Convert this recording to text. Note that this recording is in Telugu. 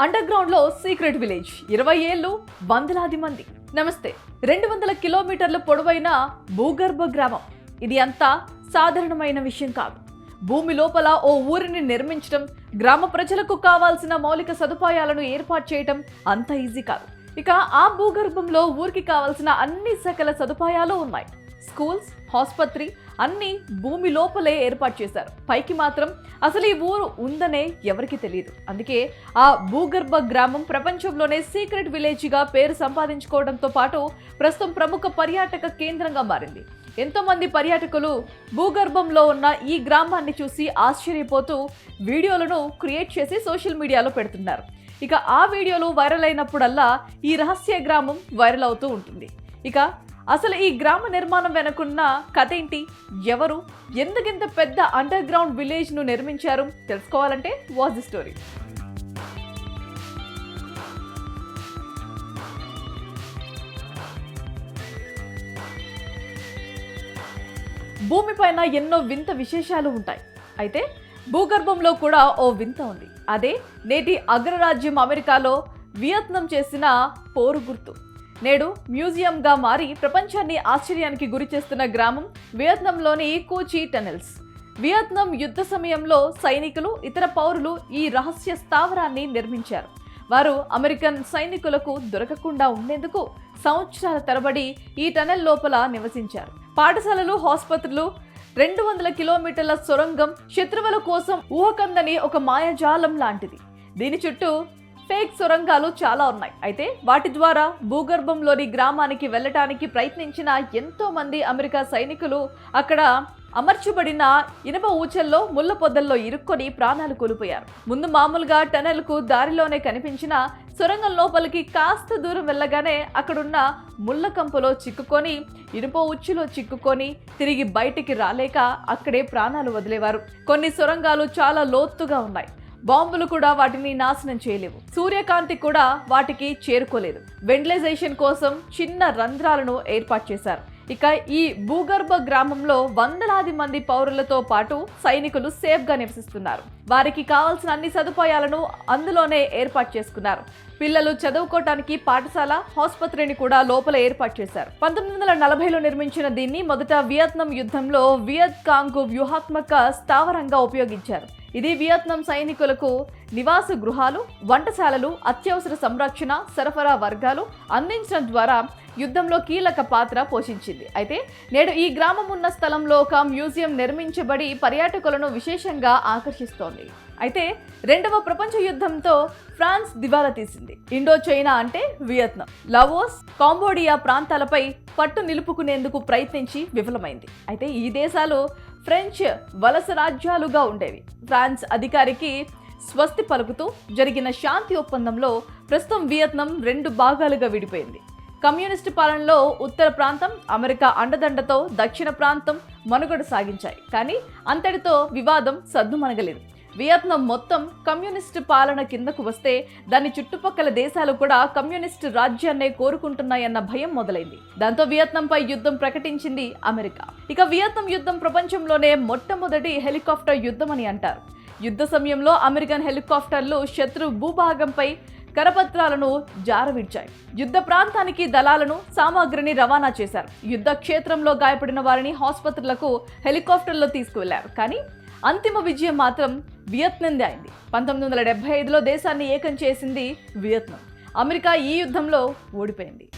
అండర్ గ్రౌండ్లో సీక్రెట్ విలేజ్. ఇరవై ఏళ్ళు వందలాది మంది. నమస్తే. రెండు వందల కిలోమీటర్ల పొడవైన భూగర్భ గ్రామం. ఇది అంతా సాధారణమైన విషయం కాదు. భూమి లోపల ఓ ఊరిని నిర్మించడం గ్రామ ప్రజలకు కావాల్సిన మౌలిక సదుపాయాలను ఏర్పాటు చేయటం అంత ఈజీ కాదు. ఇక ఆ భూగర్భంలో ఊరికి కావాల్సిన అన్ని సకల సదుపాయాలు ఉన్నాయి. స్కూల్స్ ఆసుపత్రి అన్ని భూమి లోపలే ఏర్పాటు చేశారు. పైకి మాత్రం అసలు ఈ ఊరు ఉందనే ఎవరికి తెలియదు. అందుకే ఆ భూగర్భ గ్రామం ప్రపంచంలోనే సీక్రెట్ విలేజ్గా పేరు సంపాదించుకోవడంతో పాటు ప్రస్తుతం ప్రముఖ పర్యాటక కేంద్రంగా మారింది. ఎంతోమంది పర్యాటకులు భూగర్భంలో ఉన్న ఈ గ్రామాన్ని చూసి ఆశ్చర్యపోతూ వీడియోలను క్రియేట్ చేసి సోషల్ మీడియాలో పెడుతున్నారు. ఇక ఆ వీడియోలు వైరల్ అయినప్పుడల్లా ఈ రహస్య గ్రామం వైరల్ అవుతూ ఉంటుంది. ఇక అసలు ఈ గ్రామ నిర్మాణం వెనుకున్న కథ ఏంటి? ఎవరు? ఎందుకింత పెద్ద అండర్ గ్రౌండ్ విలేజ్ను నిర్మించారు? తెలుసుకోవాలంటే వాచ్ ది స్టోరీ. భూమిపైన ఎన్నో వింత విశేషాలు ఉంటాయి. అయితే భూగర్భంలో కూడా ఓ వింత ఉంది. అదే నేటి అగ్రరాజ్యం అమెరికాలో వియత్నం చేసిన పోరు గుర్తు. నేడు మ్యూజియంగా మారి ప్రపంచాన్ని ఆశ్చర్యానికి గురి చేస్తున్న గ్రామం వియత్నంలోని కూచి టనెల్స్. వియత్నాం యుద్ధ సమయంలో సైనికులు ఇతర పౌరులు ఈ రహస్య స్థావరాన్ని నిర్మించారు. వారు అమెరికన్ సైనికులకు దొరకకుండా ఉండేందుకు సంవత్సరాల తరబడి ఈ టనెల్ లోపల నివసించారు. పాఠశాలలు ఆసుపత్రులు రెండు వందల కిలోమీటర్ల సొరంగం శత్రువుల కోసం ఊహకందని ఒక మాయాజాలం లాంటిది. దీని చుట్టూ ఫేక్ సొరంగాలు చాలా ఉన్నాయి. అయితే వాటి ద్వారా భూగర్భంలోని గ్రామానికి వెళ్ళటానికి ప్రయత్నించిన ఎంతో మంది అమెరికా సైనికులు అక్కడ అమర్చబడిన ఇనుప ఊచల్లో ముళ్ళ పొద్దల్లో ఇరుక్కొని ప్రాణాలు కోల్పోయారు. ముందు మామూలుగా టనెల్కు దారిలోనే కనిపించిన సొరంగం లోపలికి కాస్త దూరం వెళ్ళగానే అక్కడున్న ముళ్ళ కంపలో చిక్కుకొని ఇనుప ఉచ్చులో చిక్కుకొని తిరిగి బయటికి రాలేక అక్కడే ప్రాణాలు వదిలేవారు. కొన్ని సొరంగాలు చాలా లోతుగా ఉన్నాయి. బాంబులు కూడా వాటిని నాశనం చేయలేవు. సూర్యకాంతి కూడా వాటికి చేరుకోలేదు. వెంటిలైజేషన్ కోసం చిన్న రంధ్రాలను ఏర్పాటు చేశారు. ఇక ఈ భూగర్భ గ్రామంలో వందలాది మంది పౌరులతో పాటు సైనికులు సేఫ్గా నివసిస్తున్నారు. వారికి కావాల్సిన అన్ని సదుపాయాలను అందులోనే ఏర్పాటు చేసుకున్నారు. పిల్లలు చదువుకోవటానికి పాఠశాల ఆసుపత్రిని కూడా లోపల ఏర్పాటు చేశారు. పంతొమ్మిది వందల నలభైలో నిర్మించిన దీన్ని మొదట వియత్నాం యుద్ధంలో వియత్ కాంగ్ వ్యూహాత్మక స్థావరంగా ఉపయోగించారు. ఇది వియత్నాం సైనికులకు నివాస గృహాలు వంటశాలలు అత్యవసర సంరక్షణ సరఫరా వర్గాలు అందించడం ద్వారా యుద్ధంలో కీలక పాత్ర పోషించింది. అయితే నేడు ఈ గ్రామం ఉన్న స్థలంలో ఒక మ్యూజియం నిర్మించబడి పర్యాటకులను విశేషంగా ఆకర్షిస్తోంది. అయితే రెండవ ప్రపంచ యుద్ధంతో ఫ్రాన్స్ దివాలా తీసింది. ఇండో చైనా అంటే వియత్నాం. లావోస్ కాంబోడియా ప్రాంతాలపై పట్టు నిలుపుకునేందుకు ప్రయత్నించి విఫలమైంది. అయితే ఈ దేశాలు ఫ్రెంచ్ వలస రాజ్యాలుగా ఉండేవి. ఫ్రాన్స్ అధికారికి స్వస్తి పలుకుతూ జరిగిన శాంతి ఒప్పందంలో ప్రస్తుతం వియత్నాం రెండు భాగాలుగా విడిపోయింది. కమ్యూనిస్టు పాలనలో ఉత్తర ప్రాంతం అమెరికా అండదండతో దక్షిణ ప్రాంతం మనుగడ సాగించాయి. కానీ అంతటితో వివాదం సద్దుమణగలేదు. వియత్నాం మొత్తం కమ్యూనిస్టు పాలన కిందకు వస్తే దాని చుట్టుపక్కల దేశాలు కూడా కమ్యూనిస్టు రాజ్యాన్నే కోరుకుంటున్నాయన్న భయం మొదలైంది. దాంతో వియత్నాంపై యుద్ధం ప్రకటించింది అమెరికా. ఇక వియత్నాం యుద్ధం ప్రపంచంలోనే మొట్టమొదటి హెలికాప్టర్ యుద్ధం అని అంటారు. యుద్ధ సమయంలో అమెరికన్ హెలికాప్టర్లు శత్రు భూభాగంపై కరపత్రాలను జారవిడ్చాయి. యుద్ధ ప్రాంతానికి దళాలను సామాగ్రిని రవాణా చేశారు. యుద్ధ క్షేత్రంలో గాయపడిన వారిని ఆసుపత్రులకు హెలికాప్టర్లో తీసుకువెళ్ళారు. కానీ అంతిమ విజయం మాత్రం వియత్నందే అయింది. పంతొమ్మిది వందల డెబ్బై ఐదులో దేశాన్ని ఏకం చేసింది వియత్నాం. అమెరికా ఈ యుద్ధంలో ఓడిపోయింది.